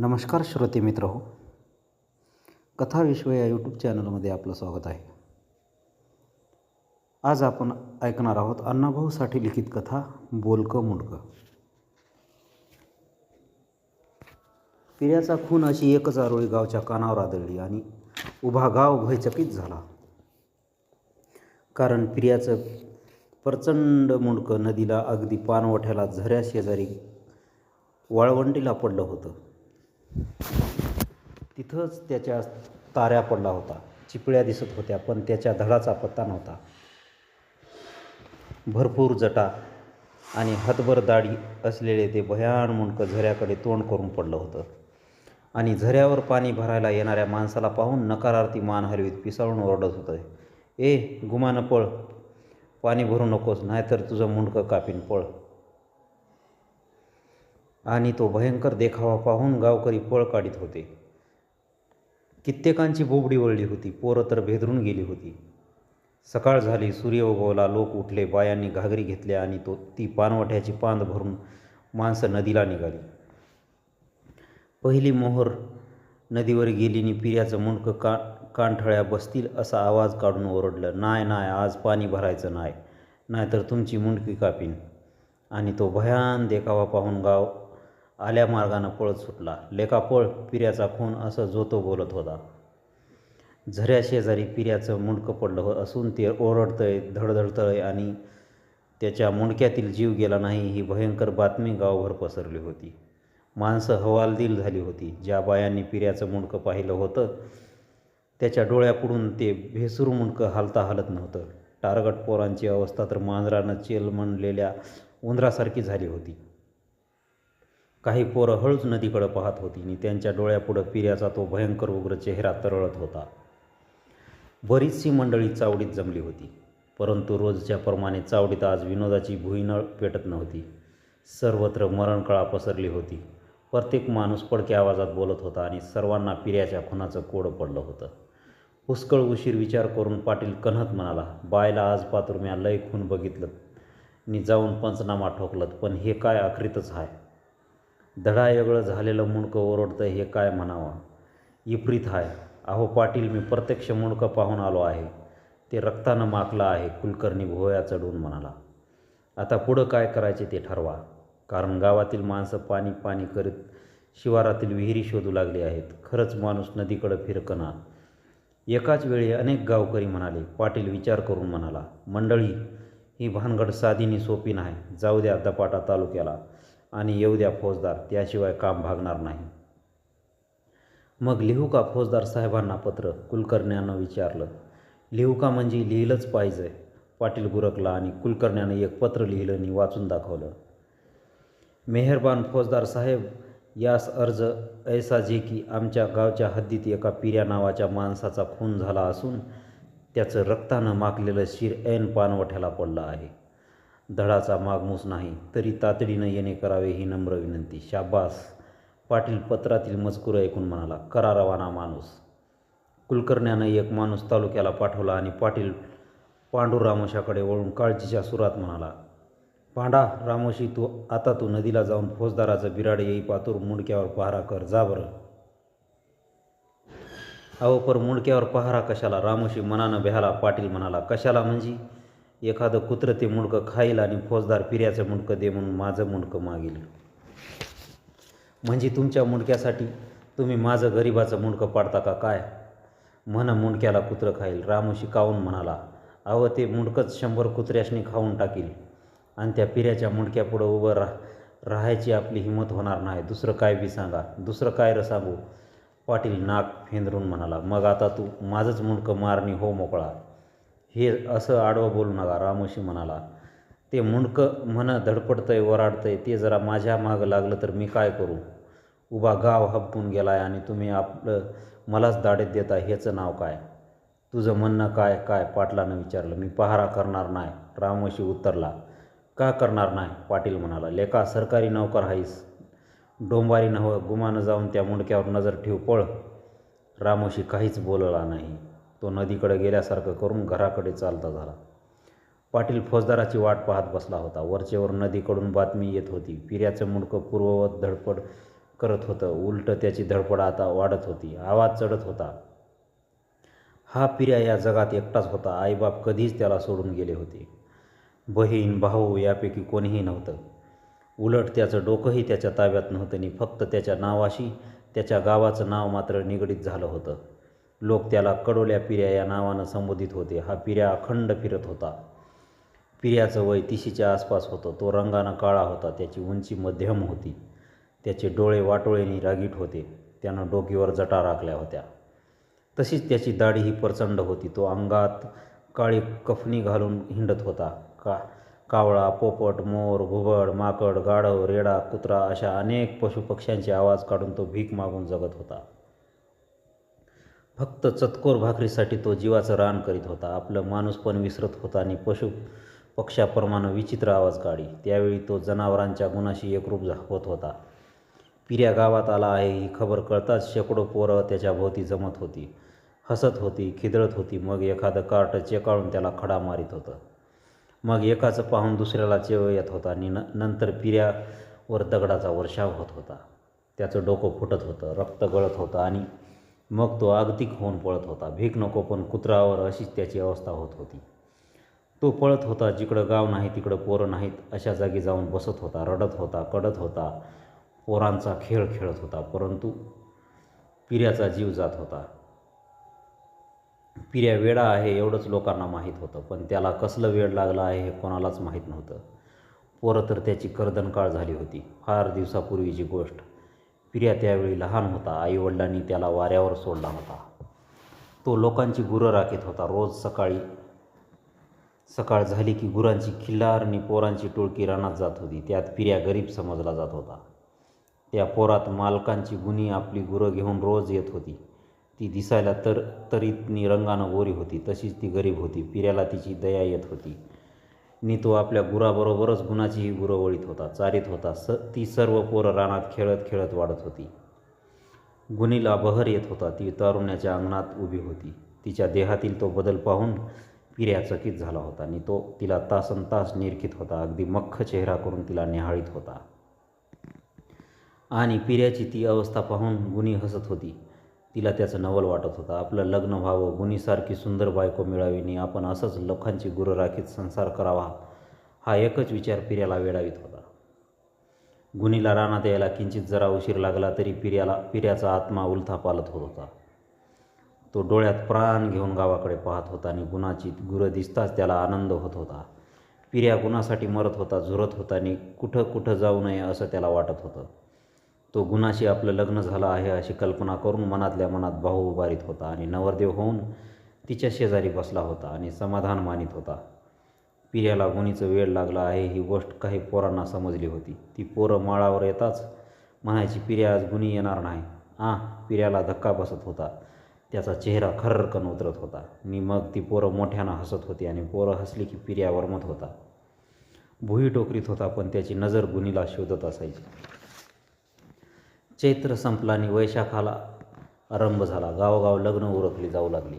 नमस्कार श्रोते मित्र हो. कथा विश्व या यूट्यूब चॅनलमध्ये आपलं स्वागत आहे. आज आपण ऐकणार आहोत अण्णाभाऊसाठी लिखित कथा बोलकं मुंडकं. पिढ्याचा खून अशी एकच आरोळी गावच्या कानावर आदळली आणि उभा गाव भयचकित झाला. कारण पिर्याचं प्रचंड मुंडकं नदीला अगदी पानवठ्याला झऱ्या शेजारी वाळवंटीला पडलं होतं. तिथंच त्याच्या ताऱ्या पडला होता. चिपळ्या दिसत होत्या पण त्याच्या धडाचा पत्ता नव्हता. भरपूर जटा आणि हातभर दाढी असलेले ते भयान मुंडकं झऱ्याकडे तोंड करून पडलं होतं. आणि झऱ्यावर पाणी भरायला येणाऱ्या माणसाला पाहून नकारार्थी मान हलवीत पिसाळून ओरडत होतं. ए गुमानं पळ. पाणी भरू नकोस नाहीतर तुझं मुंडकं कापीन पळ. आणि तो भयंकर देखावा पाहून गावकरी पळ काढीत होते. कित्येकांची बोबडी वळली होती पोरं तर भेदरून गेली होती. सकाळ झाली सूर्य उगवला लोक उठले बायांनी घागरी घेतल्या आणि तो ती पानवठ्याची पांद भरून माणसं नदीला निघाली. पहिली मोहर नदीवर गेलीनी पिऱ्याचं मुंडकं का कानठळ्या बसतील असा आवाज काढून ओरडलं नाय नाय आज पाणी भरायचं नाय नाहीतर तुमची मुंडकी कापीन. आणि तो भयान देखावा पाहून गाव आल्या मार्गानं पळत सुटला. लेखापळ पिऱ्याचा खून असं जोतो बोलत होता. झऱ्या शेजारी पिऱ्याचं मुंडकं पडलं हो असून ते ओरडतंय धडधडतंय आणि त्याच्या मुंडक्यातील जीव गेला नाही ही भयंकर बातमी गावभर पसरली होती. माणसं हवालदिल झाली होती. ज्या बायांनी पिऱ्याचं मुंडकं पाहिलं होतं त्याच्या डोळ्यापुढून ते भेसूर मुंडकं हालता हालत नव्हतं. टारगट पोरांची अवस्था तर मांजरानं चेल म्हणलेल्या उंदरासारखी झाली होती. काही पोरं हळूच नदीकडं पाहत होती आणि त्यांच्या डोळ्यापुढं पिऱ्याचा तो भयंकर उग्र चेहरा तरळत होता. बरीचशी मंडळी चावडीत जमली होती परंतु रोजच्या प्रमाणे चावडीत आज विनोदाची भुईनळ पेटत नव्हती. सर्वत्र मरणकळा पसरली होती. प्रत्येक माणूस पडक्या आवाजात बोलत होता आणि सर्वांना पिऱ्याच्या खुनाचं कोडं पडलं होतं. पुष्कळ उशीर विचार करून पाटील कन्हत म्हणाला बायला आज पातुरम्या लय खून बघितलं. आणि जाऊन पंचनामा ठोकलत पण हे काय आखरीतच आहे धडा झालेलं मुंडकं ओरडतं हे काय म्हणावं? विपरीत आहे अहो पाटील मी प्रत्यक्ष मुंडकं पाहून आलो आहे. ते रक्तानं माकलं आहे कुलकर्णी भोया चढून म्हणाला. आता पुढं काय करायचे ते ठरवा. कारण गावातील माणसं पाणी पाणी करीत शिवारातील विहिरी शोधू लागली आहेत. खरंच माणूस नदीकडं फिरकना. एकाच वेळी अनेक गावकरी म्हणाले पाटील विचार करून म्हणाला मंडळी ही भानगड साधीनी सोपी नाही. जाऊ द्या दपाटा तालुक्याला. आणि येऊ द्या फौजदार त्याशिवाय काम भागणार नाही. मग लिहू का फौजदार साहेबांना पत्र कुलकर्ण्यानं विचारलं. लिहू का म्हणजे लिहिलंच पाहिजे. पाटील गुरकला आणि कुलकर्ण्यानं एक पत्र लिहिलं आणि वाचून दाखवलं. मेहरबान फौजदार साहेब यास अर्ज ऐसा जे की आमच्या गावच्या हद्दीत एका पिऱ्या नावाच्या माणसाचा खून झाला असून त्याचं रक्तानं माकलेलं शिर ऐन पानवठ्याला पडलं आहे. धडाचा मागमूस नाही तरी तातडीनं येणे करावे ही नम्र विनंती. शाबास. पाटील पत्रातील मजकूर ऐकून म्हणाला करा रवाना माणूस. कुलकर्ण्यानं एक माणूस तालुक्याला पाठवला आणि पाटील पांडू रामोशाकडे वळून काळजीच्या सुरात म्हणाला पांडा रामोशी तू आता तू नदीला जाऊन फौजदाराचं बिराड येई पातूर मुंडक्यावर पहारा कर जा बरं. अहो पर मुंडक्यावर पहारा कशाला? रामोशी मनानं बेहाला. पाटील म्हणाला कशाला म्हणजे? एखादं कुत्रं ते मुंडकं खाईल आणि फौजदार पिऱ्याचं मुंडकं दे म्हणून माझं मुंडकं मागेल. म्हणजे तुमच्या मुंडक्यासाठी तुम्ही माझं गरिबाचं मुंडकं पाडता का काय? म्हण मुंडक्याला कुत्रं खाईल. रामोशी कावून म्हणाला? अहो ते मुंडकंच शंभर कुत्र्याशनी खाऊन टाकील. आणि त्या पिऱ्याच्या मुंडक्यापुढं उभं राह राहायची आपली हिंमत होणार नाही. दुसरं काय बी सांगा. दुसरं काय र सांगू? पाटील नाक फेंदरून म्हणाला. मग आता तू माझंच मुंडकं मारणी हो मोकळा. हे असं आडवं बोलू नका रामोशी म्हणाला. ते मुंडकं म्हण धडपडतंय वराडतंय ते जरा माझ्या मागं लागलं तर मी काय करू? उभा गाव हबकून गेलाय आणि तुम्ही आपलं मलाच दाडेत देता ह्याचं नाव काय? तुझं म्हणणं काय काय? पाटलानं विचारलं. मी पहारा करणार नाही. रामोशी उत्तरला का करणार नाही? पाटील म्हणाला. लेखा सरकारी नोकर हाईस. डोंबारी नव गुमानं जाऊन त्या मुंडक्यावर नजर ठेव पळ. रामोशी काहीच बोलला नाही. तो नदीकडे गेल्यासारखं करून घराकडे चालता झाला. पाटील फौजदाराची वाट पाहत बसला होता. वरचेवर नदीकडून बातमी येत होती. पिऱ्याचं मुंडकं पूर्ववत धडपड करत होतं. उलटं त्याची धडपड आता वाढत होती. आवाज चढत होता. हा पिर्या या जगात एकटाच होता. आईबाप कधीच त्याला सोडून गेले होते. बहीण भाऊ यापैकी कोणीही नव्हतं. उलट त्याचं डोकंही त्याच्या ताब्यात नव्हतं आणि फक्त त्याच्या नावाशी त्याच्या गावाचं नाव मात्र निगडीत झालं होतं. लोक त्याला कडोल्या पिर्या या नावानं संबोधित होते. हा पिर्या अखंड फिरत होता. पिर्याचं वय तिशीच्या आसपास होतं. तो रंगानं काळा होता. त्याची उंची मध्यम होती. त्याचे डोळे वाटोळेनी रागीट होते. त्यानं डोकीवर जटा राखल्या होत्या. तशीच त्याची दाढी ही प्रचंड होती. तो अंगात काळी कफनी घालून हिंडत होता. का कावळा पोपट मोर घुबड माकड गाढव रेडा कुत्रा अशा अनेक पशुपक्ष्यांचे आवाज काढून तो भीक मागून जगत होता. फक्त चतकोर भाकरीसाठी तो जीवाचं रान करीत होता. आपलं माणूस पण विसरत होता आणि पशु पक्ष्याप्रमाणे विचित्र आवाज काढी. त्यावेळी तो जनावरांच्या गुणाशी एकरूप झा- होता. पिऱ्या गावात आला आहे ही खबर कळताच शेकडो पोरं त्याच्या भोवती जमत होती. हसत होती खिदळत होती. मग एखादं कार्ट चेकाळून त्याला खडा मारित होतं. मग एकाचं पाहून दुसऱ्याला चेव येत होता आणि न नंतर पिऱ्यावर दगडाचा वर्षाव होत होता. त्याचं डोकं फुटत होतं रक्त गळत होतं आणि मग तो आगतिक होऊन पळत होता. भीक नको पण कुत्रावर अशीच त्याची अवस्था होत होती. तो पळत होता जिकडं गाव नाही तिकडं पोरं नाहीत अशा जागी जाऊन बसत होता रडत होता कडत होता पोरांचा खेळ खेळत होता परंतु पिऱ्याचा जीव जात होता. पिऱ्या वेडा आहे एवढंच लोकांना माहीत होतं पण त्याला कसलं वेळ लागलं आहे हे कोणालाच माहीत नव्हतं. पोरं तर त्याची कर्दनकाळ झाली होती. फार दिवसापूर्वीची गोष्ट. पिर्या त्यावेळी लहान होता. आईवडिलांनी त्याला वाऱ्यावर सोडला होता. तो लोकांची गुरं राखीत होता. रोज सकाळी सकाळ झाली की गुरांची खिल्लार आणि पोरांची टोळकी रानात जात होती. त्यात पिर्या गरीब समजला जात होता. त्या पोरात मालकांची गुणी आपली गुरं घेऊन रोज येत होती. ती दिसायला तर तरीतनी रंगानं गोरी होती. तशीच ती गरीब होती. पिऱ्याला तिची दया येत होती. नि तो आपल्या गुराबरोबरच गुणाचीही गुरं वळीत होता चारीत होता. स ती सर्व पोरं रानात खेळत खेळत वाढत होती. गुणीला बहर येत होता ती तारुण्याच्या अंगणात उभी होती. तिच्या देहातील तो बदल पाहून पिऱ्या चकित झाला होता. आणि तो तिला तासन तास निरखित होता अगदी मख्ख चेहरा करून तिला निहाळीत होता. आणि पिऱ्याची ती अवस्था पाहून गुणी हसत होती. तिला त्याचं नवल वाटत होता. आपलं लग्न व्हावं गुणीसारखी सुंदर बायको मिळावी आणि आपण असंच लोकांची गुरु राखीत संसार करावा हा एकच विचार पिर्याला वेडावीत होता. गुणीला रानात यायला किंचित जरा उशीर लागला तरी पिर्याला पिर्याचा आत्मा उलथा पालत होत होता. तो डोळ्यात प्राण घेऊन गावाकडे पाहत होता आणि गुणाची गुरं दिसताच त्याला आनंद होत होता. पिर्या गुणासाठी मरत होता झुरत होता आणि कुठं कुठं जाऊ नये असं त्याला वाटत होतं. तो गुणाशी आपलं लग्न झालं आहे अशी कल्पना करून मनातल्या मनात भाऊ उभारीत होता आणि नवरदेव होऊन तिच्या शेजारी बसला होता आणि समाधान मानित होता. पिर्याला गुणीचं वेळ लागला आहे ही गोष्ट काही पोरांना समजली होती. ती पोरं माळावर येताच म्हणायची पिर्या आज गुणी येणार नाही. आ? पिर्याला धक्का बसत होता. त्याचा चेहरा खर्रकन उतरत होता. आणि मग ती पोरं मोठ्यानं हसत होती आणि पोरं हसली की पिर्या वरमत होता. भुई टोकरीत होता पण त्याची नजर गुणीला शोधत असायची. चैत्र संपला आणि वैशाखाला आरंभ झाला. गावोगाव लग्न उरकली जाऊ लागली.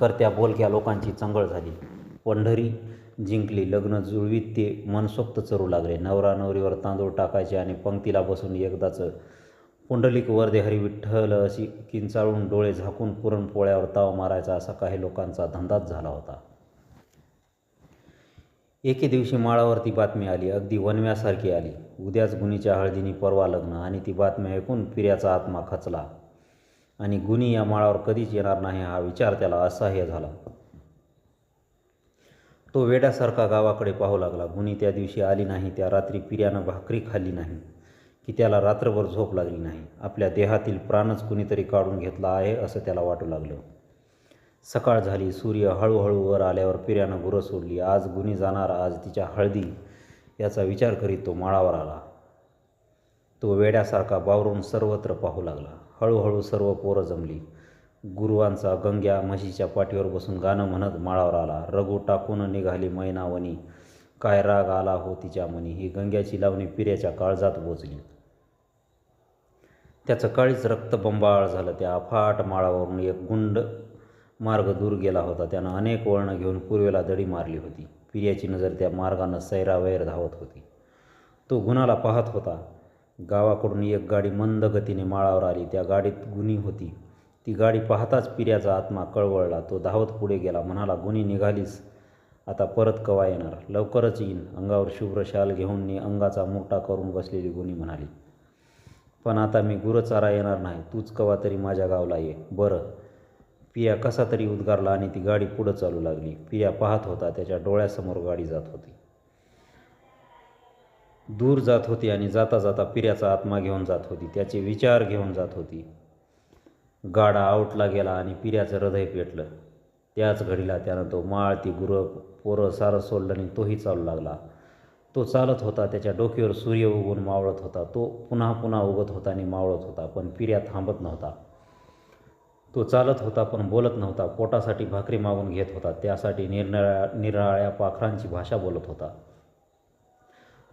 करत्या बोलक्या लोकांची चंगळ झाली. पंढरी जिंकली लग्न जुळवीत ते मनसोक्त चरू लागले. नवरा नवरीवर तांदूळ टाकायचे आणि पंक्तीला बसून एकदाचं पुंडलिक वर्दे हरी विठ्ठल अशी किंचाळून डोळे झाकून पुरणपोळ्यावर ताव मारायचा असा काही लोकांचा धंदाच झाला होता. एके दिवशी माळावरती बातमी आली. अगदी वनव्यासारखी आली. उद्याच गुणीच्या हळदीनी परवा लग्न आणि ती बातमी ऐकून पिऱ्याचा आत्मा खचला. आणि गुणी या माळावर कधीच येणार नाही हा विचार त्याला असह्य झाला. तो वेड्यासारखा गावाकडे पाहू लागला. गुणी त्या दिवशी आली नाही. त्या रात्री पिऱ्यानं भाकरी खाल्ली नाही. की त्याला रात्रभर झोप लागली नाही. आपल्या देहातील प्राणच कुणीतरी काढून घेतला आहे असं त्याला वाटू लागलं. सकाळ झाली. सूर्य हळूहळू वर आल्यावर पिऱ्यानं गुरं सोडली. आज गुन्हे जाणार आज तिच्या हळदी याचा विचार करीत तो माळावर आला. तो वेड्यासारखा बावरून सर्वत्र पाहू लागला. हळूहळू सर्व पोरं जमली. गुरुवांचा गंग्या म्हशीच्या पाठीवर बसून गाणं म्हणत माळावर आला. रघु टाकून निघाली मैनावनी काय राग आला हो तिच्या मनी? ही गंग्याची लावणी पिऱ्याच्या काळजात बोचली त्याचं काळीच रक्त बंबाळ झालं. त्या अफाट माळावरून एक गुंड मार्ग दूर गेला होता. त्यानं अनेक वळणं घेऊन पूर्वेला दडी मारली होती. पिर्याची नजर त्या मार्गानं सैरावैर धावत होती. तो गुणाला पाहत होता. गावाकडून एक गाडी मंद गतीने माळावर आली. त्या गाडीत गुणी होती. ती गाडी पाहताच पिर्याचा आत्मा कळवळला. तो धावत पुढे गेला. म्हणाला गुणी निघालीस. आता परत कवा येणार? लवकरच येईन. अंगावर शुभ्र शाल घेऊन मी अंगाचा मोठा करून बसलेली गुणी म्हणाली. पण आता मी गुरचारा येणार नाही. तूच कवा तरी माझ्या गावला ये. बरं. पिया कसा तरी उद्गारला आणि ती गाडी पुढं चालू लागली. पिया पाहत होता त्याच्या डोळ्यासमोर गाडी जात होती. दूर जात होती आणि जाता जाता पिऱ्याचा आत्मा घेऊन जात होती. त्याचे विचार घेऊन जात होती. गाडा आउटला गेला आणि पिऱ्याचं हृदय पेटलं. त्याच घडीला त्यानं तो माळ ती गुरं पोरं सारं सोडलं आणि तोही चालू लागला. तो चालत होता त्याच्या डोक्यावर सूर्य उगून मावळत होता. तो पुन्हा पुन्हा उगत होता आणि मावळत होता पण पिऱ्या थांबत नव्हता. तो चालत होता पण बोलत नव्हता. पोटासाठी भाकरी मागून घेत होता. त्यासाठी निरनिळ्या निराळ्या पाखरांची भाषा बोलत होता.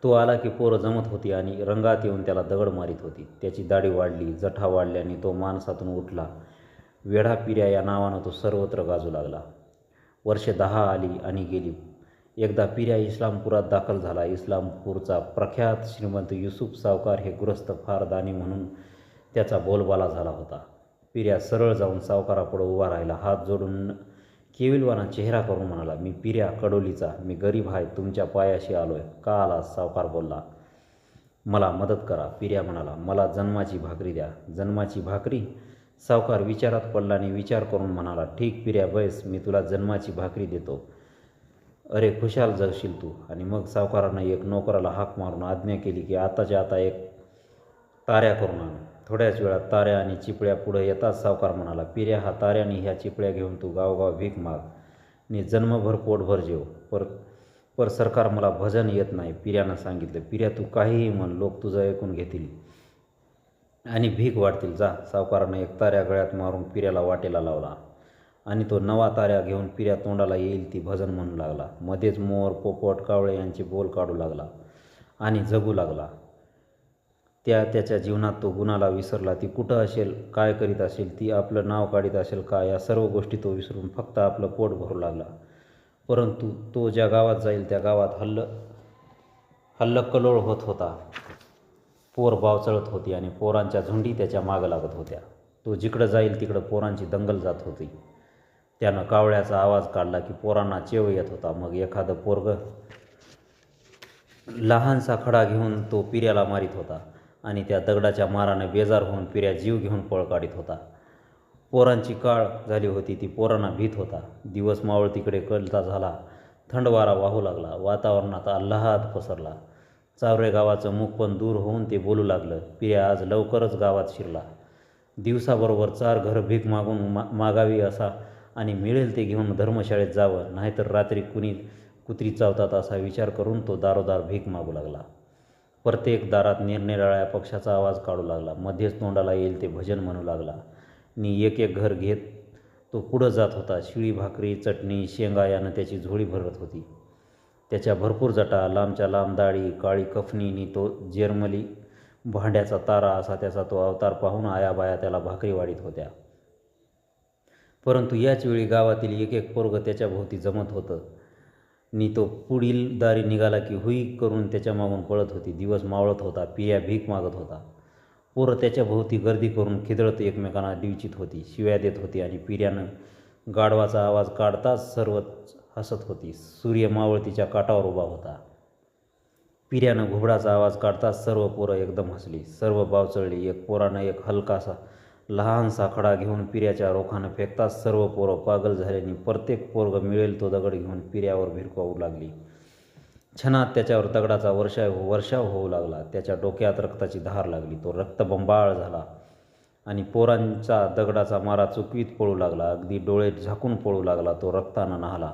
तो आला की पोरं जमत होती आणि रंगात येऊन त्याला दगड मारीत होती. त्याची दाढी वाढली जठा वाढल्याने तो माणसातून उठला. वेढा पिऱ्या या नावानं तो सर्वत्र गाजू लागला. वर्षे दहा आली आणि गेली. एकदा पिऱ्या इस्लामपुरात दाखल झाला. इस्लामपूरचा प्रख्यात श्रीमंत युसुफ सावकार हे गृहस्थ फार दानी म्हणून त्याचा बोलबाला झाला होता. पिऱ्या सरळ जाऊन सावकारापुढं उभा राहिला. हात जोडून केविलवाना चेहरा करून म्हणाला मी पिऱ्या कडोलीचा मी गरीब आहे तुमच्या पायाशी आलो आहे का आला सावकार बोलला. मला मदत करा. पिऱ्या म्हणाला मला जन्माची भाकरी द्या. जन्माची भाकरी? सावकार विचारात पडला आणि विचार करून म्हणाला ठीक पिऱ्या बैस मी तुला जन्माची भाकरी देतो. अरे खुशाल जगशील तू. आणि मग सावकारानं एक नोकराला हाक मारून आज्ञा केली की आताच्या आता एक ताऱ्या करून आण. थोड्याच वेळात ताऱ्या आणि चिपळ्या पुढं येताच सावकार म्हणाला पिऱ्या हा ताऱ्याने ह्या चिपळ्या घेऊन तू गावगाव भीक माग. आणि जन्मभर पोटभर जेव. पर पर सरकार मला भजन येत नाही पिऱ्यानं सांगितलं. पिऱ्या तू काहीही म्हण लोक तुझं ऐकून घेतील आणि भीक वाटतील जा. सावकारानं एक ताऱ्या गळ्यात मारून पिऱ्याला वाटेला लावला आणि तो नवा ताऱ्या घेऊन पिऱ्या तोंडाला येईल ती भजन म्हणू लागला. मध्येच मोर पोपट कावळे यांचे बोल काढू लागला आणि जगू लागला. त्या त्याच्या जीवनात तो गुणाला विसरला. ती कुठं असेल काय करीत असेल ती आपलं नाव काढीत असेल का या सर्व गोष्टी तो विसरून फक्त आपलं पोट भरू लागला. परंतु तो ज्या गावात जाईल त्या गावात हल्ल हल्लकलोळ होत होता. पोर बावचळत होती आणि पोरांच्या झुंडी त्याच्या मागं लागत होत्या. तो जिकडं जाईल तिकडं पोरांची दंगल जात होती. त्यानं कावळ्याचा आवाज काढला की पोरांना चेव येत होता. मग एखादं पोरग लहानसा खडा घेऊन तो पिऱ्याला मारित होता. आणि त्या दगडाच्या माराने बेजार होऊन पिऱ्या जीव घेऊन पळ काढीत होता. पोरांची काळ झाली होती ती पोरांना भीत होता. दिवस मावळ तिकडे कलता झाला. थंड वारा वाहू लागला. वातावरणात आल्हाद पसरला. चावरे गावाचं मुख पण दूर होऊन ते बोलू लागलं. पिऱ्या आज लवकरच गावात शिरला. दिवसाबरोबर चार घरं भीक मागून मा मागावी असा आणि मिळेल ते घेऊन धर्मशाळेत जावं. नाहीतर रात्री कुणी कुत्री चावतात असा विचार करून तो दारोदार भीक मागू लागला. प्रत्येक दारात निरनिराळ्या पक्षाचा आवाज काढू लागला. मध्येच तोंडाला येईल ते भजन म्हणू लागला. नि एक एक घर घेत तो पुढं जात होता. शिळी भाकरी चटणी शेंगा यानं त्याची झोळी भरत होती. त्याच्या भरपूर जटा लांबच्या लांब दाढी काळी कफनीनी तो जेरमली भांड्याचा तारा असा त्याचा तो अवतार पाहून आयाबाया त्याला भाकरी वाढीत होत्या. परंतु याच वेळी गावातील एक एक पोरग त्याच्या भोवती जमत होतं. नि तो पुढील दारी निघाला की हुई करून त्याच्या मागून पळत होती. दिवस मावळत होता पिया भीक मागत होता. पोरं त्याच्या भोवती गर्दी करून खिदळत एकमेकांना डिवचित होती शिव्या देत होती आणि पिऱ्यानं गाढवाचा आवाज काढताच सर्वच हसत होती. सूर्य मावळतीच्या काठावर उभा होता. पिऱ्यानं घुबडाचा आवाज काढताच सर्व पोरं एकदम हसली. सर्व बावचळली. एक पोरानं एक हलकासा लहान साखडा घेऊन पिऱ्याच्या रोखानं फेकताच सर्व पोरं पागल झाल्याने प्रत्येक पोरग मिळेल तो दगड घेऊन पिऱ्यावर भिरकावू लागली. क्षणात त्याच्यावर दगडाचा वर्षाव वर्षाव होऊ लागला. त्याच्या डोक्यात रक्ताची धार लागली. तो रक्तबंबाळ झाला आणि पोरांचा दगडाचा मारा चुकवीत पळू लागला. अगदी डोळे झाकून पळू लागला. तो रक्तानं नाहला.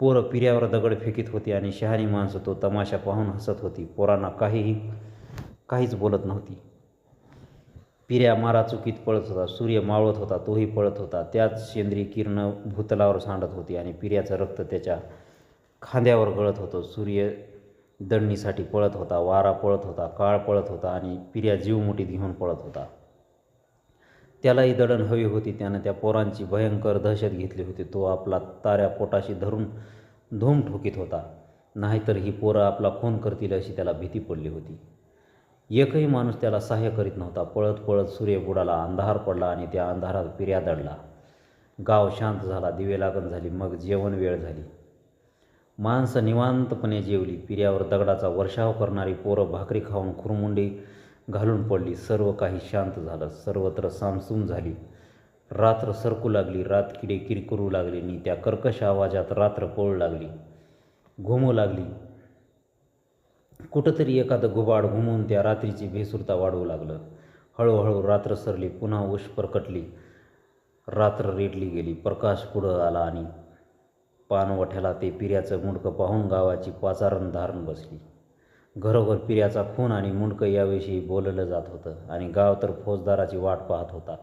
पोरं पिऱ्यावर दगड फेकीत होती आणि शहाणी माणसं तो तमाशा पाहून हसत होती. पोरांना काहीही काहीच बोलत नव्हती. पिऱ्या मारा चुकीत पळत होता सूर्य मावळत होता तोही पळत होता. त्याच सेंद्रिय किरण भूतलावर सांडत होती आणि पिऱ्याचं रक्त त्याच्या खांद्यावर गळत होतं. सूर्य दडणीसाठी पळत होता वारा पळत होता काळ पळत होता आणि पिऱ्या जीव मुठीत घेऊन पळत होता. त्यालाही दडण हवी होती. त्यानं त्या पोरांची भयंकर दहशत घेतली होती. तो आपला ताऱ्या पोटाशी धरून धूम ठोकीत होता. नाहीतर ही पोरं आपला खून करतील अशी त्याला भीती पडली होती. एकही माणूस त्याला सहाय्य करीत नव्हता. पळत पळत सूर्य बुडाला अंधार पडला आणि त्या अंधारात पिर्या दडला. गाव शांत झाला दिवे लागण झाली मग जेवण वेळ झाली. माणसं निवांतपणे जेवली. पिर्यावर दगडाचा वर्षाव करणारी पोरं भाकरी खाऊन खुरमुंडी घालून पडली. सर्व काही शांत झालं. सर्वत्र सामसूम झाली. रात्र सरकू लागली. रातकिडे किरकिरू लागले. आणि त्या कर्कश आवाजात रात्र पळू लागली. घुमू लागली. कुठंतरी एखादं गुबाड घुमून त्या रात्रीची भेसुरता वाढवू लागलं. हळूहळू रात्र सरली पुन्हा उश परकटली. रात्र रेटली गेली. प्रकाश पुढं आला आणि पानवठ्याला ते पिऱ्याचं मुंडकं पाहून गावाची पाचारण धारण बसली. घरोघर पिऱ्याचा खून आणि मुंडकं याविषयी बोललं जात होतं आणि गाव तर फौजदाराची वाट पाहत होता.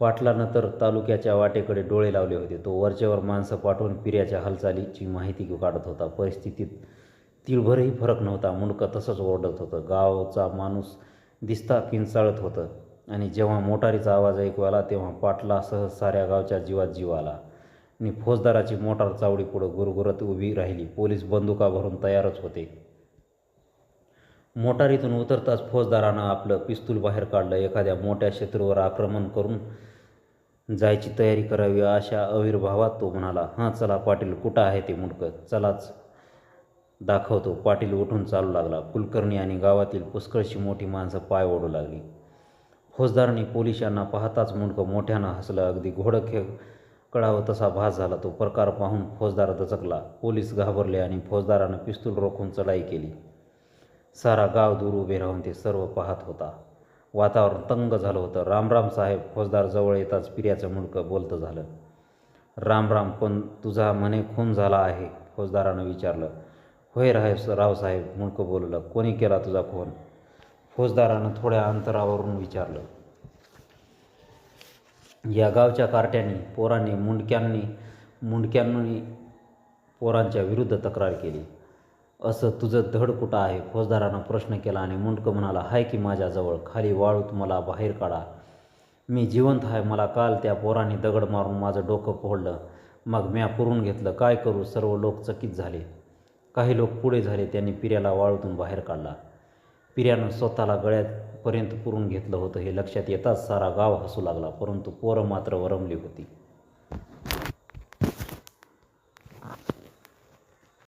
पाटलानं तर तालुक्याच्या वाटेकडे डोळे लावले होते. तो वरच्यावर माणसं पाठवून पिऱ्याच्या हालचालीची माहिती काढत होता. परिस्थितीत तिळभरही फरक नव्हता. मुंडकं तसंच ओरडत होतं. गावचा माणूस दिसता किंचाळत होतं. आणि जेव्हा मोटारीचा आवाज ऐकू आला तेव्हा पाटलासह साऱ्या गावच्या जीवात जीव आला. आणि फौजदाराची मोटार चावडी पुढं गुरगुरत उभी राहिली. पोलीस बंदुका भरून तयारच होते. मोटारीतून उतरताच फौजदारानं आपलं पिस्तूल बाहेर काढलं. एखाद्या मोठ्या शत्रूवर आक्रमण करून जायची तयारी करावी अशा आविर्भावात तो म्हणाला हां चला पाटील कुठं आहे ते मुंडकं? चलाच. दाखवतो. पाटील उठून चालू लागला. कुलकर्णी आणि गावातील पुष्कळशी मोठी माणसं पाय ओढू लागली. फौजदारांनी पोलिसांना पाहताच मुंडकं मोठ्यानं हसलं. अगदी घोडं खे कळावं तसा भास झाला. तो प्रकार पाहून फौजदार दचकला. पोलीस घाबरले आणि फौजदारानं पिस्तूल रोखून चढाई केली. सारा गाव दूर उभे राहून ते सर्व पाहत होता. वातावरण तंग झालं होतं. रामराम साहेब फौजदार जवळ येताच पिऱ्याचं मुंडकं बोलतं झालं. राम राम पण तुझा मने खून झाला आहे फौजदारानं विचारलं. होय राहे रावसाहेब मुंडकं बोललं कोणी केला तुझा फोन? फौजदारानं थोड्या अंतरावरून विचारलं. या गावच्या कार्ट्यांनी पोरांनी मुंडक्यांनी मुंडक्यांनी पोरांच्या विरुद्ध तक्रार केली. असं तुझं धड कुठं आहे? फौजदारानं प्रश्न केला आणि मुंडकं म्हणाला हाय की माझ्याजवळ खाली वाळूत मला बाहेर काढा. मी जिवंत आहे मला काल त्या पोरांनी दगड मारून माझं डोकं फोडलं. मग म्या पुरून घेतलं काय करू? सर्व लोक चकित झाले. काही लोक पुढे झाले त्यांनी पिऱ्याला वाळूतून बाहेर काढला. पिऱ्यानं स्वतःला गळ्यापर्यंत पुरून घेतलं होतं हे लक्षात येताच सारा गाव हसू लागला परंतु पोरं मात्र वरमली होती.